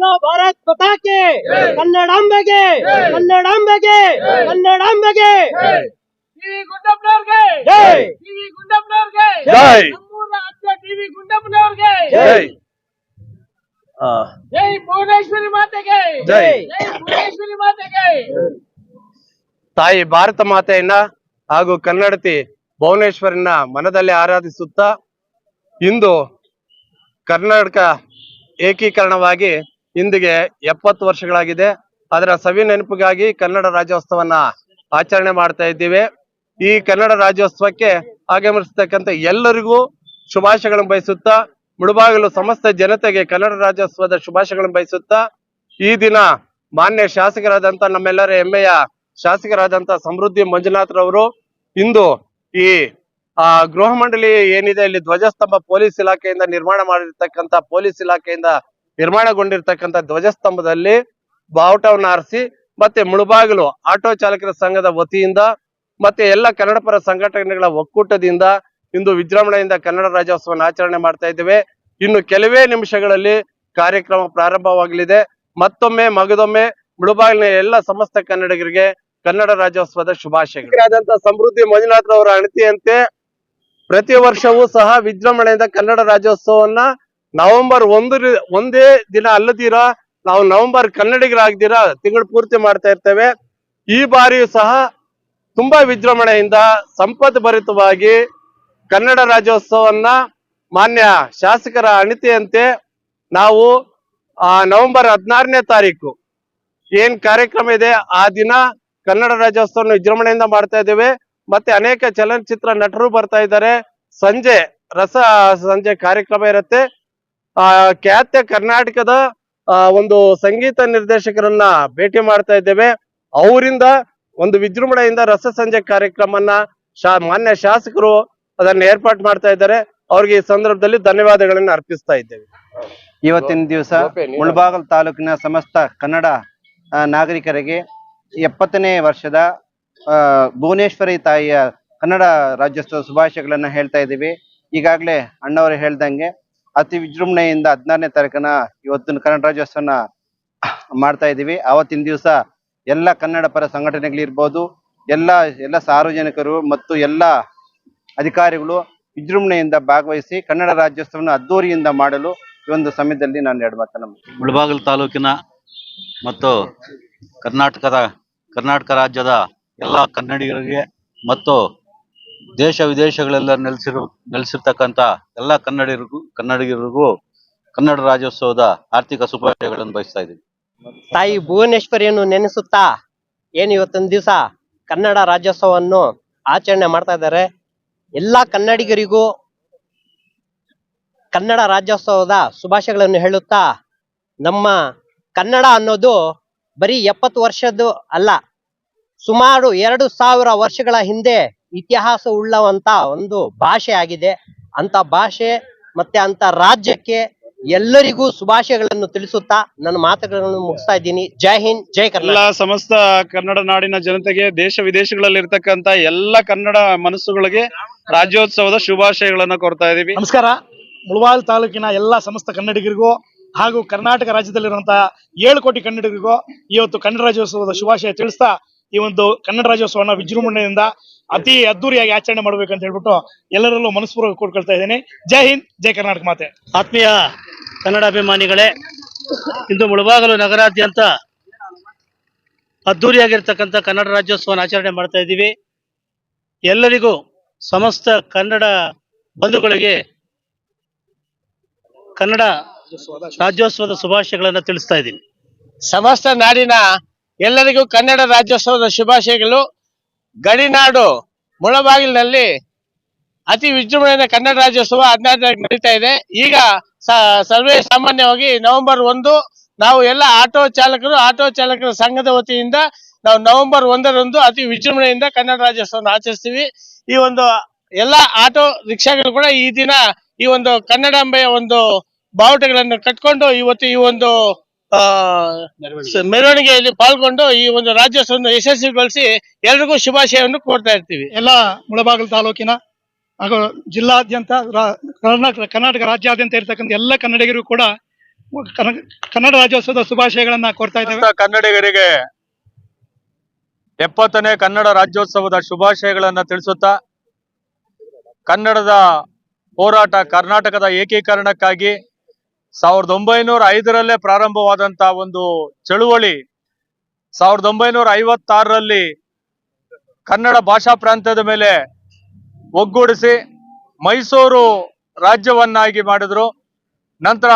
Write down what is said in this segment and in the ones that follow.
ಬೋಲೋ ಭಾರತ್ ಪತಾಕೆ ಕನ್ನಡಾಂಬೆಗೆ ಕನ್ನಡಾಂಬೆಗೆ ಕನ್ನಡಾಂಬೆಗೆ ಟಿವಿ ಗುಂಡಪ್ಪನವ್ರಿಗೆ. ಜೈ. ಟಿವಿ ಗುಂಡಪ್ಪನವ್ರಿಗೆ. ಜೈ. ನಮ್ಮೂರ ಅಕ್ಕ ಟಿವಿ ಗುಂಡಪ್ಪನವ್ರಿಗೆ. ಜೈ. ಆ, ಜೈ ಭುವನೇಶ್ವರಿ ಮಾತೆಗೆ. ಜೈ. ಜೈ ಭುವನೇಶ್ವರಿ ಮಾತೆಗೆ. ತಾಯಿ ಭಾರತ ಮಾತೆಯನ್ನ ಹಾಗೂ ಕನ್ನಡತಿ ಭುವನೇಶ್ವರಿನ ಮನದಲ್ಲಿ ಆರಾಧಿಸುತ್ತಾ ಇಂದು ಕರ್ನಾಟಕ ಏಕೀಕರಣವಾಗಿ ಇಂದಿಗೆ ಎಪ್ಪತ್ತು ವರ್ಷಗಳಾಗಿದೆ. ಅದರ ಸವಿ ನೆನಪಿಗಾಗಿ ಕನ್ನಡ ರಾಜ್ಯೋತ್ಸವನ್ನ ಆಚರಣೆ ಮಾಡ್ತಾ ಇದ್ದೀವಿ. ಈ ಕನ್ನಡ ರಾಜ್ಯೋತ್ಸವಕ್ಕೆ ಆಗಮಿಸತಕ್ಕಂತ ಎಲ್ಲರಿಗೂ ಶುಭಾಶಯಗಳನ್ನು ಬಯಸುತ್ತಾ, ಮುಳುಬಾಗಿಲು ಸಮಸ್ತ ಜನತೆಗೆ ಕನ್ನಡ ರಾಜ್ಯೋತ್ಸವದ ಶುಭಾಶಯಗಳನ್ನು ಬಯಸುತ್ತಾ, ಈ ದಿನ ಮಾನ್ಯ ಶಾಸಕರಾದಂತ ನಮ್ಮೆಲ್ಲರ ಹೆಮ್ಮೆಯ ಶಾಸಕರಾದಂತ ಸಮೃದ್ಧಿ ಮಂಜುನಾಥ್ ರವರು ಇಂದು ಈ, ಆ, ಗೃಹ ಮಂಡಳಿ ಏನಿದೆ, ಇಲ್ಲಿ ಧ್ವಜಸ್ತಂಭ ಪೊಲೀಸ್ ಇಲಾಖೆಯಿಂದ ನಿರ್ಮಾಣ ಮಾಡಿರ್ತಕ್ಕಂತ ಪೊಲೀಸ್ ಇಲಾಖೆಯಿಂದ ನಿರ್ಮಾಣಗೊಂಡಿರ್ತಕ್ಕಂತ ಧ್ವಜಸ್ತಂಭದಲ್ಲಿ ಬಾವುಟವನ್ನು ಆರಿಸಿ, ಮತ್ತೆ ಮುಳುಬಾಗಿಲು ಆಟೋ ಚಾಲಕರ ಸಂಘದ ವತಿಯಿಂದ, ಮತ್ತೆ ಎಲ್ಲ ಕನ್ನಡ ಪರ ಸಂಘಟನೆಗಳ ಒಕ್ಕೂಟದಿಂದ ಇಂದು ವಿಜೃಂಭಣೆಯಿಂದ ಕನ್ನಡ ರಾಜ್ಯೋತ್ಸವವನ್ನು ಆಚರಣೆ ಮಾಡ್ತಾ ಇದ್ದೇವೆ. ಇನ್ನು ಕೆಲವೇ ನಿಮಿಷಗಳಲ್ಲಿ ಕಾರ್ಯಕ್ರಮ ಪ್ರಾರಂಭವಾಗಲಿದೆ. ಮತ್ತೊಮ್ಮೆ, ಮಗದೊಮ್ಮೆ, ಮುಳುಬಾಗಿಲಿನ ಎಲ್ಲ ಸಮಸ್ತ ಕನ್ನಡಿಗರಿಗೆ ಕನ್ನಡ ರಾಜ್ಯೋತ್ಸವದ ಶುಭಾಶಯಗಳು. ಸಮೃದ್ಧಿ ಮಂಜುನಾಥ್ ಅವರ ಅಣತಿಯಂತೆ ಪ್ರತಿ ವರ್ಷವೂ ಸಹ ವಿಜೃಂಭಣೆಯಿಂದ ಕನ್ನಡ ರಾಜ್ಯೋತ್ಸವವನ್ನ ನವೆಂಬರ್ ಒಂದು ಒಂದೇ ದಿನ ಅಲ್ಲದಿರ, ನಾವು ನವೆಂಬರ್ ಕನ್ನಡಿಗರಾಗ್ದಿರ, ತಿಂಗಳು ಪೂರ್ತಿ ಮಾಡ್ತಾ ಇರ್ತೇವೆ. ಈ ಬಾರಿಯೂ ಸಹ ತುಂಬಾ ವಿಜೃಂಭಣೆಯಿಂದ ಸಂಪತ್ ಭರಿತವಾಗಿ ಕನ್ನಡ ರಾಜ್ಯೋತ್ಸವನ್ನ ಮಾನ್ಯ ಶಾಸಕರ ಅಣತಿಯಂತೆ ನಾವು, ಆ, ನವೆಂಬರ್ ಹದಿನಾರನೇ ತಾರೀಕು ಏನ್ ಕಾರ್ಯಕ್ರಮ ಇದೆ, ಆ ದಿನ ಕನ್ನಡ ರಾಜ್ಯೋತ್ಸವವನ್ನು ವಿಜೃಂಭಣೆಯಿಂದ ಮಾಡ್ತಾ ಇದ್ದೇವೆ. ಮತ್ತೆ ಅನೇಕ ಚಲನಚಿತ್ರ ನಟರು ಬರ್ತಾ ಇದ್ದಾರೆ. ಸಂಜೆ, ರಸ ಸಂಜೆ ಕಾರ್ಯಕ್ರಮ ಇರುತ್ತೆ. ಆ ಖ್ಯಾತ ಕರ್ನಾಟಕದ ಆ, ಒಂದು ಸಂಗೀತ ನಿರ್ದೇಶಕರನ್ನ ಭೇಟಿ ಮಾಡ್ತಾ ಇದ್ದೇವೆ. ಅವರಿಂದ ಒಂದು ವಿಜೃಂಭಣೆಯಿಂದ ರಸ ಸಂಜೆ ಕಾರ್ಯಕ್ರಮನ ಶಾ ಮಾನ್ಯ ಶಾಸಕರು ಅದನ್ನ ಏರ್ಪಾಟ್ ಮಾಡ್ತಾ ಇದ್ದಾರೆ. ಅವ್ರಿಗೆ ಈ ಸಂದರ್ಭದಲ್ಲಿ ಧನ್ಯವಾದಗಳನ್ನು ಅರ್ಪಿಸ್ತಾ ಇದ್ದೇವೆ. ಇವತ್ತಿನ ದಿವಸ ಮುಳಬಾಗಲ್ ತಾಲೂಕಿನ ಸಮಸ್ತ ಕನ್ನಡ ಆ, ನಾಗರಿಕರಿಗೆ ಎಪ್ಪತ್ತನೇ ವರ್ಷದ ಆ, ಭುವನೇಶ್ವರಿ ತಾಯಿಯ ಕನ್ನಡ ರಾಜ್ಯೋತ್ಸವ ಶುಭಾಶಯಗಳನ್ನ ಹೇಳ್ತಾ ಇದ್ದೀವಿ. ಈಗಾಗಲೇ ಅಣ್ಣವರು ಹೇಳ್ದಂಗೆ ಅತಿ ವಿಜೃಂಭಣೆಯಿಂದ ಹದಿನಾರನೇ ತಾರೀಕನ ಇವತ್ತಿನ ಕನ್ನಡ ರಾಜ್ಯೋತ್ಸವನ ಮಾಡ್ತಾ ಇದ್ದೀವಿ. ಅವತ್ತಿನ ದಿವಸ ಎಲ್ಲ ಕನ್ನಡ ಪರ ಸಂಘಟನೆಗಳಿರ್ಬೋದು, ಎಲ್ಲ ಎಲ್ಲ ಸಾರ್ವಜನಿಕರು ಮತ್ತು ಎಲ್ಲ ಅಧಿಕಾರಿಗಳು ವಿಜೃಂಭಣೆಯಿಂದ ಭಾಗವಹಿಸಿ ಕನ್ನಡ ರಾಜ್ಯೋತ್ಸವನ ಅದ್ದೂರಿಯಿಂದ ಮಾಡಲು ಈ ಒಂದು ಸಮಯದಲ್ಲಿ ನಾನು ಎರಡು ಮಾತನ್ನ ಮುಳಬಾಗಿಲು ತಾಲೂಕಿನ ಮತ್ತು ಕರ್ನಾಟಕದ, ಕರ್ನಾಟಕ ರಾಜ್ಯದ ಎಲ್ಲ ಕನ್ನಡಿಗರಿಗೆ ಮತ್ತು ದೇಶ ವಿದೇಶಗಳೆಲ್ಲ ನೆಲೆಸಿರು, ನೆಲೆಸಿರ್ತಕ್ಕಂಥ ಎಲ್ಲ ಕನ್ನಡಿಗರಿಗೂ ಕನ್ನಡಿಗರಿಗೂ ಕನ್ನಡ ರಾಜ್ಯೋತ್ಸವದ ಆರ್ಥಿಕ ಶುಭಾಶಯಗಳನ್ನು ಬಯಸ್ತಾ ಇದ್ದೀನಿ. ತಾಯಿ ಭುವನೇಶ್ವರಿಯನ್ನು ನೆನೆಸುತ್ತಾ ಏನು ಇವತ್ತೊಂದು ದಿವಸ ಕನ್ನಡ ರಾಜ್ಯೋತ್ಸವವನ್ನು ಆಚರಣೆ ಮಾಡ್ತಾ ಇದ್ದಾರೆ. ಎಲ್ಲಾ ಕನ್ನಡಿಗರಿಗೂ ಕನ್ನಡ ರಾಜ್ಯೋತ್ಸವದ ಶುಭಾಶಯಗಳನ್ನು ಹೇಳುತ್ತಾ ನಮ್ಮ ಕನ್ನಡ ಅನ್ನೋದು ಬರೀ ಎಪ್ಪತ್ತು ವರ್ಷದ್ದು ಅಲ್ಲ, ಸುಮಾರು ಎರಡು ಸಾವಿರ ವರ್ಷಗಳ ಹಿಂದೆ ಇತಿಹಾಸ ಉಳ್ಳವಂತ ಒಂದು ಭಾಷೆ ಆಗಿದೆ. ಅಂತ ಭಾಷೆ ಮತ್ತೆ ಅಂತ ರಾಜ್ಯಕ್ಕೆ ಎಲ್ಲರಿಗೂ ಶುಭಾಶಯಗಳನ್ನು ತಿಳಿಸುತ್ತಾ ನನ್ನ ಮಾತುಗಳನ್ನು ಮುಗಿಸ್ತಾ ಇದ್ದೀನಿ. ಜೈ ಹಿಂದ್ ಜೈ ಎಲ್ಲ ಸಮಸ್ತ ಕನ್ನಡ ನಾಡಿನ ಜನತೆಗೆ ದೇಶ ವಿದೇಶಗಳಲ್ಲಿ ಇರ್ತಕ್ಕಂತ ಎಲ್ಲ ಕನ್ನಡ ಮನಸ್ಸುಗಳಿಗೆ ರಾಜ್ಯೋತ್ಸವದ ಶುಭಾಶಯಗಳನ್ನ ಕೊಡ್ತಾ ಇದೀವಿ ನಮಸ್ಕಾರ. ಮುಳವಾಲ್ ತಾಲೂಕಿನ ಎಲ್ಲ ಸಮಸ್ತ ಕನ್ನಡಿಗರಿಗೂ ಹಾಗೂ ಕರ್ನಾಟಕ ರಾಜ್ಯದಲ್ಲಿರುವಂತಹ ಏಳು ಕೋಟಿ ಕನ್ನಡಿಗರಿಗೂ ಇವತ್ತು ಕನ್ನಡ ರಾಜ್ಯೋತ್ಸವದ ಶುಭಾಶಯ ತಿಳಿಸ್ತಾ ಈ ಒಂದು ಕನ್ನಡ ರಾಜ್ಯೋತ್ಸವನ ವಿಜೃಂಭಣೆಯಿಂದ ಅತಿ ಅದ್ದೂರಿಯಾಗಿ ಆಚರಣೆ ಮಾಡ್ಬೇಕಂತ ಹೇಳ್ಬಿಟ್ಟು ಎಲ್ಲರಲ್ಲೂ ಮನಸ್ಪೂರ್ವಕ ಕೊಡ್ಕೊಳ್ತಾ ಇದ್ದೇನೆ. ಜೈ ಹಿಂದ್ ಜೈ ಕರ್ನಾಟಕ ಮಾತೆ. ಆತ್ಮೀಯ ಕನ್ನಡ ಅಭಿಮಾನಿಗಳೇ ಇಂದು ಮುಳಬಾಗಲು ನಗರಾದ್ಯಂತ ಅದ್ದೂರಿಯಾಗಿರ್ತಕ್ಕಂಥ ಕನ್ನಡ ರಾಜ್ಯೋತ್ಸವನ ಆಚರಣೆ ಮಾಡ್ತಾ ಇದ್ದೀವಿ. ಎಲ್ಲರಿಗೂ ಸಮಸ್ತ ಕನ್ನಡ ಬಂಧುಗಳಿಗೆ ಕನ್ನಡ ರಾಜ್ಯೋತ್ಸವದ ಶುಭಾಶಯಗಳನ್ನು ತಿಳಿಸ್ತಾ ಇದ್ದೀನಿ. ಸಮಸ್ತ ನಾಡಿನ ಎಲ್ಲರಿಗೂ ಕನ್ನಡ ರಾಜ್ಯೋತ್ಸವದ ಶುಭಾಶಯಗಳು. ಗಡಿನಾಡು ಮುಳಬಾಗಿಲಿನಲ್ಲಿ ಅತಿ ವಿಜೃಂಭಣೆಯಿಂದ ಕನ್ನಡ ರಾಜ್ಯೋತ್ಸವ ಹದಿನಾರು ನಡೀತಾ ಇದೆ. ಈಗ ಸರ್ವೇ ಸಾಮಾನ್ಯವಾಗಿ ನವೆಂಬರ್ ಒಂದು, ನಾವು ಎಲ್ಲ ಆಟೋ ಚಾಲಕರು, ಆಟೋ ಚಾಲಕರ ಸಂಘದ ವತಿಯಿಂದ ನಾವು ನವೆಂಬರ್ ಒಂದರಂದು ಅತಿ ವಿಜೃಂಭಣೆಯಿಂದ ಕನ್ನಡ ರಾಜ್ಯೋತ್ಸವವನ್ನು ಆಚರಿಸ್ತೀವಿ. ಈ ಒಂದು ಎಲ್ಲ ಆಟೋ ರಿಕ್ಷಾಗಳು ಕೂಡ ಈ ದಿನ ಈ ಒಂದು ಕನ್ನಡಾಂಬೆಯ ಒಂದು ಬಾವುಟಗಳನ್ನು ಕಟ್ಕೊಂಡು ಇವತ್ತು ಈ ಒಂದು ಮೆರವಣಿಗೆಯಲ್ಲಿ ಪಾಲ್ಗೊಂಡು ಈ ಒಂದು ರಾಜ್ಯೋತ್ಸವವನ್ನು ಯಶಸ್ವಿಗೊಳಿಸಿ ಎಲ್ರಿಗೂ ಶುಭಾಶಯವನ್ನು ಕೋರ್ತಾ ಇರ್ತೀವಿ. ಎಲ್ಲ ಮುಳಬಾಗಿಲು ತಾಲೂಕಿನ ಹಾಗೂ ಜಿಲ್ಲಾದ್ಯಂತ ಕರ್ನಾಟಕ ಕರ್ನಾಟಕ ರಾಜ್ಯಾದ್ಯಂತ ಇರ್ತಕ್ಕಂಥ ಎಲ್ಲ ಕನ್ನಡಿಗರು ಕೂಡ ಕನ್ನ- ಕನ್ನಡ ರಾಜ್ಯೋತ್ಸವದ ಶುಭಾಶಯಗಳನ್ನ ಕೋರ್ತಾ ಇದ್ದೇವೆ. ಕನ್ನಡಿಗರಿಗೆ ಎಪ್ಪತ್ತನೇ ಕನ್ನಡ ರಾಜ್ಯೋತ್ಸವದ ಶುಭಾಶಯಗಳನ್ನ ತಿಳಿಸುತ್ತಾ ಕನ್ನಡದ ಹೋರಾಟ ಕರ್ನಾಟಕದ ಏಕೀಕರಣಕ್ಕಾಗಿ ಸಾವಿರದ ಒಂಬೈನೂರ ಐದರಲ್ಲೇ ಪ್ರಾರಂಭವಾದಂತ ಒಂದು ಚಳುವಳಿ, ಸಾವಿರದ ಒಂಬೈನೂರ ಐವತ್ತಾರರಲ್ಲಿ ಕನ್ನಡ ಭಾಷಾ ಪ್ರಾಂತ್ಯದ ಮೇಲೆ ಒಗ್ಗೂಡಿಸಿ ಮೈಸೂರು ರಾಜ್ಯವನ್ನಾಗಿ ಮಾಡಿದ್ರು. ನಂತರ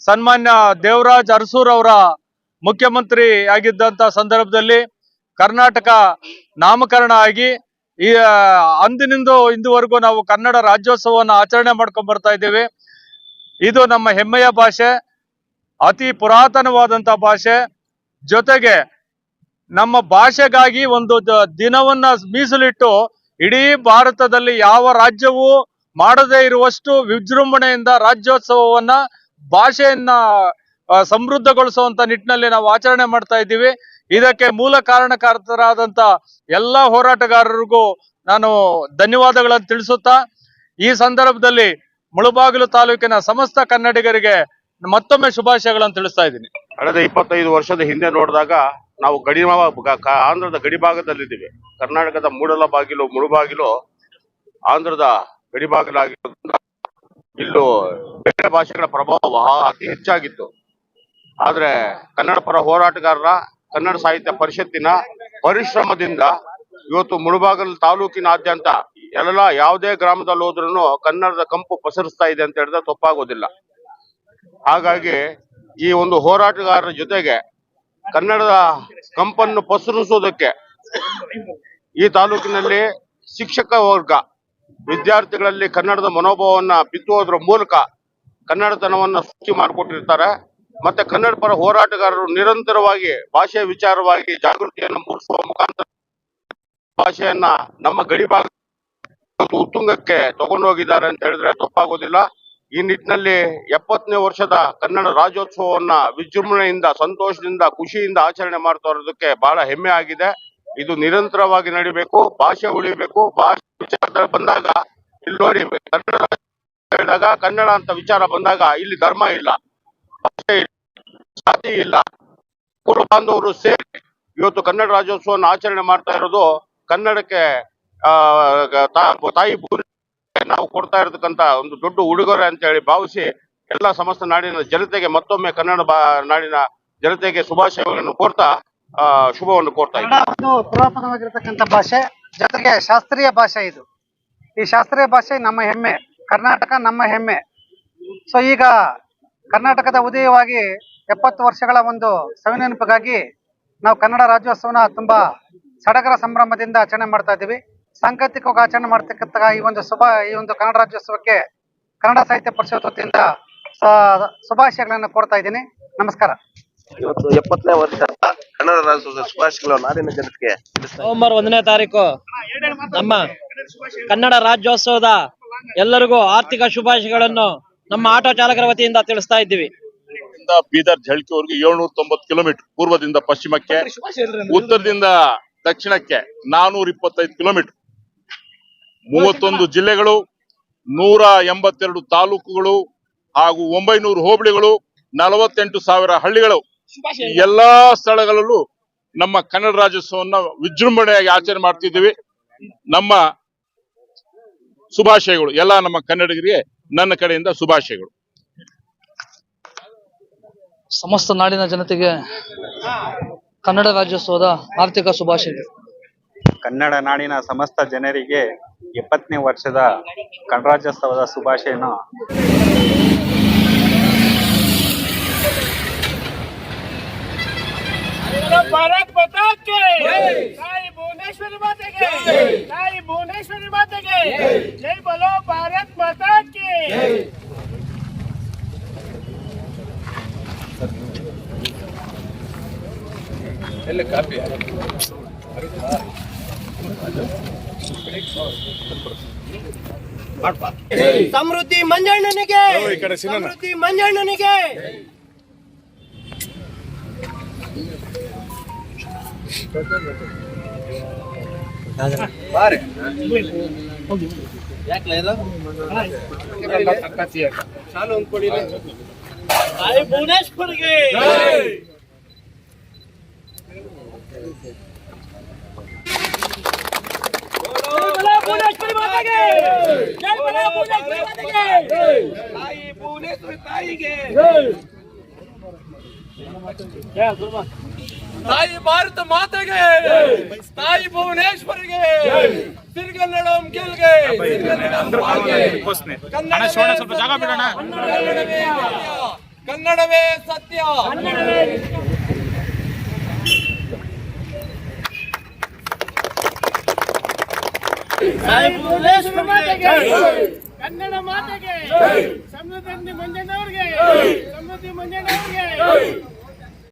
ಸನ್ಮಾನ್ಯ ದೇವರಾಜ್ ಅರಸೂರ್ ಅವರ ಮುಖ್ಯಮಂತ್ರಿ ಆಗಿದ್ದಂತ ಸಂದರ್ಭದಲ್ಲಿ ಕರ್ನಾಟಕ ನಾಮಕರಣ ಆಗಿ ಈ ಅಂದಿನಿಂದ ಇಂದುವರೆಗೂ ನಾವು ಕನ್ನಡ ರಾಜ್ಯೋತ್ಸವವನ್ನು ಆಚರಣೆ ಮಾಡ್ಕೊಂಡ್ ಬರ್ತಾ ಇದ್ದೀವಿ. ಇದು ನಮ್ಮ ಹೆಮ್ಮೆಯ ಭಾಷೆ, ಅತಿ ಪುರಾತನವಾದಂತ ಭಾಷೆ. ಜೊತೆಗೆ ನಮ್ಮ ಭಾಷೆಗಾಗಿ ಒಂದು ದಿನವನ್ನ ಮೀಸಲಿಟ್ಟು ಇಡೀ ಭಾರತದಲ್ಲಿ ಯಾವ ರಾಜ್ಯವೂ ಮಾಡದೇ ಇರುವಷ್ಟು ವಿಜೃಂಭಣೆಯಿಂದ ರಾಜ್ಯೋತ್ಸವವನ್ನ ಭಾಷೆಯನ್ನ ಸಮೃದ್ಧಗೊಳಿಸುವಂತ ನಿಟ್ಟಿನಲ್ಲಿ ನಾವು ಆಚರಣೆ ಮಾಡ್ತಾ ಇದ್ದೀವಿ. ಇದಕ್ಕೆ ಮೂಲ ಕಾರಣಕರ್ತರಾದಂತ ಎಲ್ಲ ಹೋರಾಟಗಾರರಿಗೂ ನಾನು ಧನ್ಯವಾದಗಳನ್ನು ತಿಳಿಸುತ್ತಾ, ಈ ಸಂದರ್ಭದಲ್ಲಿ ಮುಳುಬಾಗಿಲು ತಾಲೂಕಿನ ಸಮಸ್ತ ಕನ್ನಡಿಗರಿಗೆ ಮತ್ತೊಮ್ಮೆ ಶುಭಾಶಯಗಳನ್ನು ತಿಳಿಸ್ತಾ ಇದ್ದೀನಿ. ಕಳೆದ ಇಪ್ಪತ್ತೈದು ವರ್ಷದ ಹಿಂದೆ ನೋಡಿದಾಗ ನಾವು ಗಡಿ ಆಂಧ್ರದ ಗಡಿ ಭಾಗದಲ್ಲಿದ್ದೀವಿ ಕರ್ನಾಟಕದ ಮೂಡಲ ಬಾಗಿಲು, ಮುಳುಬಾಗಿಲು ಆಂಧ್ರದ ಗಡಿ ಇಲ್ಲೂ ಬೇರೆ ಭಾಷೆಗಳ ಪ್ರಭಾವ ಅತಿ ಹೆಚ್ಚಾಗಿತ್ತು. ಆದ್ರೆ ಕನ್ನಡ ಪರ ಹೋರಾಟಗಾರರ, ಕನ್ನಡ ಸಾಹಿತ್ಯ ಪರಿಷತ್ತಿನ ಪರಿಶ್ರಮದಿಂದ ಇವತ್ತು ಮುಳುಬಾಗಲು ತಾಲೂಕಿನಾದ್ಯಂತ ಎಲ್ಲ ಯಾವುದೇ ಗ್ರಾಮದಲ್ಲಿ ಹೋದ್ರೂ ಕನ್ನಡದ ಕಂಪು ಪಸರಿಸ್ತಾ ಇದೆ ಅಂತ ಹೇಳಿದ್ರೆ ತಪ್ಪಾಗೋದಿಲ್ಲ. ಹಾಗಾಗಿ ಈ ಒಂದು ಹೋರಾಟಗಾರರ ಜೊತೆಗೆ ಕನ್ನಡದ ಕಂಪನ್ನು ಪಸರಿಸೋದಕ್ಕೆ ಈ ತಾಲೂಕಿನಲ್ಲಿ ಶಿಕ್ಷಕ ವರ್ಗ, ವಿದ್ಯಾರ್ಥಿಗಳಲ್ಲಿ ಕನ್ನಡದ ಮನೋಭಾವವನ್ನು ಬಿತ್ತುವುದರ ಮೂಲಕ ಕನ್ನಡತನವನ್ನು ಸೃಷ್ಟಿ ಮಾಡಿಕೊಟ್ಟಿರ್ತಾರೆ. ಮತ್ತೆ ಕನ್ನಡ ಪರ ಹೋರಾಟಗಾರರು ನಿರಂತರವಾಗಿ ಭಾಷೆಯ ವಿಚಾರವಾಗಿ ಜಾಗೃತಿಯನ್ನು ಮೂಡಿಸುವ ಮುಖಾಂತರ ಭಾಷೆಯನ್ನ ನಮ್ಮ ಗಡಿ ಇವತ್ತು ಉತ್ತುಂಗಕ್ಕೆ ತಗೊಂಡೋಗಿದ್ದಾರೆ ಅಂತ ಹೇಳಿದ್ರೆ ತಪ್ಪಾಗೋದಿಲ್ಲ. ಈ ನಿಟ್ಟಿನಲ್ಲಿ ಎಪ್ಪತ್ತನೇ ವರ್ಷದ ಕನ್ನಡ ರಾಜ್ಯೋತ್ಸವವನ್ನ ವಿಜೃಂಭಣೆಯಿಂದ, ಸಂತೋಷದಿಂದ, ಖುಷಿಯಿಂದ ಆಚರಣೆ ಮಾಡ್ತಾ ಇರೋದಕ್ಕೆ ಬಹಳ ಹೆಮ್ಮೆ ಆಗಿದೆ. ಇದು ನಿರಂತರವಾಗಿ ನಡಿಬೇಕು, ಭಾಷೆ ಉಳಿಬೇಕು, ಭಾಷೆ ವಿಚಾರ ಬಂದಾಗ, ಇಲ್ಲಿ ನೋಡಿ, ಕನ್ನಡ ಹೇಳಿದಾಗ ಕನ್ನಡ ಅಂತ ವಿಚಾರ ಬಂದಾಗ ಇಲ್ಲಿ ಧರ್ಮ ಇಲ್ಲ, ಭಾಷೆ ಇಲ್ಲ, ಜಾತಿ ಇಲ್ಲ. ಕುರು ಸೇರಿ ಇವತ್ತು ಕನ್ನಡ ರಾಜ್ಯೋತ್ಸವವನ್ನು ಆಚರಣೆ ಮಾಡ್ತಾ ಇರೋದು ಕನ್ನಡಕ್ಕೆ ತಾಯಿ ಭೂಮಿ ನಾವು ಕೊಡ್ತಾ ಇರತಕ್ಕಂತ ಒಂದು ದೊಡ್ಡ ಉಡುಗೊರೆ ಅಂತ ಹೇಳಿ ಭಾವಿಸಿ ಎಲ್ಲಾ ಸಮಸ್ತ ನಾಡಿನ ಜನತೆಗೆ ಮತ್ತೊಮ್ಮೆ ಕನ್ನಡ ನಾಡಿನ ಜನತೆಗೆ ಶುಭಾಶಯಗಳನ್ನು ಕೋರ್ತಾ ಆ, ಶುಭವನ್ನು ಕೋರ್ತಾ ಇದ್ದೀವಿ ಪುರಾತನವಾಗಿರ್ತಕ್ಕಂಥ ಭಾಷೆ ಜೊತೆಗೆ ಶಾಸ್ತ್ರೀಯ ಭಾಷೆ ಇದು. ಈ ಶಾಸ್ತ್ರೀಯ ಭಾಷೆ ನಮ್ಮ ಹೆಮ್ಮೆ ಕರ್ನಾಟಕ ನಮ್ಮ ಹೆಮ್ಮೆ. ಸೊ ಈಗ ಕರ್ನಾಟಕದ ಉದಯವಾಗಿ ಎಪ್ಪತ್ತು ವರ್ಷಗಳ ಒಂದು ಸವಿನೆನಪಿಗಾಗಿ ನಾವು ಕನ್ನಡ ರಾಜ್ಯೋತ್ಸವನ ತುಂಬಾ ಸಡಗರ ಸಂಭ್ರಮದಿಂದ ಆಚರಣೆ ಮಾಡ್ತಾ ಇದ್ದೀವಿ. ಸಾಂಕೇತಿಕವಾಗಿ ಆಚರಣೆ ಮಾಡ್ತಕ್ಕಂತಹ ಈ ಒಂದು ಶುಭ ಈ ಒಂದು ಕನ್ನಡ ರಾಜ್ಯೋತ್ಸವಕ್ಕೆ ಕನ್ನಡ ಸಾಹಿತ್ಯ ಪರಿಷತ್ ವತಿಯಿಂದ ಶುಭಾಶಯಗಳನ್ನು ಕೋರ್ತಾ ಇದ್ದೀನಿ. ನಮಸ್ಕಾರ. ಇವತ್ತು ಎಪ್ಪತ್ತನೇ ವರ್ಷ ಕನ್ನಡ ರಾಜ್ಯೋತ್ಸವದ ಶುಭಾಶಯಗಳು ನಾಡಿನ ಜನತೆಗೆ. ನವೆಂಬರ್ ಒಂದನೇ ತಾರೀಕು ನಮ್ಮ ಕನ್ನಡ ರಾಜ್ಯೋತ್ಸವದ ಎಲ್ಲರಿಗೂ ಆರ್ಥಿಕ ಶುಭಾಶಯಗಳನ್ನು ನಮ್ಮ ಆಟೋ ಚಾಲಕರ ವತಿಯಿಂದ ತಿಳಿಸ್ತಾ ಇದ್ದೀವಿ. ಇಂದ ಬೀದರ್ ಜಳ್ಕಿವರೆಗೆ ಏಳ್ನೂರ ತೊಂಬತ್ತು ಕಿಲೋಮೀಟರ್ ಪೂರ್ವದಿಂದ ಪಶ್ಚಿಮಕ್ಕೆ ಉತ್ತರದಿಂದ ದಕ್ಷಿಣಕ್ಕೆ ನಾನೂರ ಇಪ್ಪತ್ತೈದು ಕಿಲೋಮೀಟರ್. ಮೂವತ್ತೊಂದು ಜಿಲ್ಲೆಗಳು ನೂರ ಎಂಬತ್ತೆರಡು ತಾಲೂಕುಗಳು ಹಾಗೂ ಒಂಬೈನೂರು ಹೋಬಳಿಗಳು ನಲವತ್ತೆಂಟು ಸಾವಿರ ಹಳ್ಳಿಗಳು. ಎಲ್ಲಾ ಸ್ಥಳಗಳಲ್ಲೂ ನಮ್ಮ ಕನ್ನಡ ರಾಜ್ಯೋತ್ಸವವನ್ನು ವಿಜೃಂಭಣೆಯಾಗಿ ಆಚರಣೆ ಮಾಡ್ತಿದ್ದೀವಿ. ನಮ್ಮ ಶುಭಾಶಯಗಳು ಎಲ್ಲ ನಮ್ಮ ಕನ್ನಡಿಗರಿಗೆ ನನ್ನ ಕಡೆಯಿಂದ ಶುಭಾಶಯಗಳು. ಸಮಸ್ತ ನಾಡಿನ ಜನತೆಗೆ ಕನ್ನಡ ರಾಜ್ಯೋತ್ಸವದ ಆರ್ಥಿಕ ಶುಭಾಶಯಗಳು. ಕನ್ನಡ ನಾಡಿನ ಸಮಸ್ತ ಜನರಿಗೆ ಎಪ್ಪತ್ತನೇ ವರ್ಷದ ಗಣರಾಜ್ಯೋತ್ಸವದ ಶುಭಾಶಯನ ಭಾರತ್ ಮಾತಾ ಕಿ ತಾಯಿ ಭುವನೇಶ್ವರಿ ಮಾತೆಗೆ! ತಾಯಿ ಭುವನೇಶ್ವರಿ ಮಾತೆಗೆ! ಜೈ ಬಲೋ ಭಾರತ್ ಎಲ್ಲ ಕಿ ಸಮೃದ್ಧಿ ಮಂಜಣ್ಣನಿಗೆ ಸಮೃದ್ಧಿ ಮಂಜಣ್ಣನಿಗೆ ತಾಯಿ ಭುವನೇಶ್ವರಿಗೆ. ಭುವನೇಶ್ವರಿ ಮಾತೆಗೆ ಜೈ ಬಲ ಭುವನೇಶ್ವರಿ ಮಾತೆಗೆ ತಾಯಿ ಭುವನೇಶ್ವರಿ ತಾಯಿಗೆ ತಾಯಿ ಭಾರತ ಮಾತೆಗೆ ತಾಯಿ ಭುವನೇಶ್ವರಿಗೆ ತಿರುಗನ್ನಡಂ ಗೆಲ್ಗೆ ಕನ್ನಡವೇ ಸತ್ಯ ತಾಯಿ ಭುವನೇಶ್ವರಿ ಮಾತೆಗೆ ಕನ್ನಡ ಮಾತೆಗೆ. ಸಮೃದ್ಧಿ ಮಂಜಣ್ಣವ್ರಿಗೆ. ಸಮೃದ್ಧಿ ಮಂಜಣ್ಣವ್ರಿಗೆ.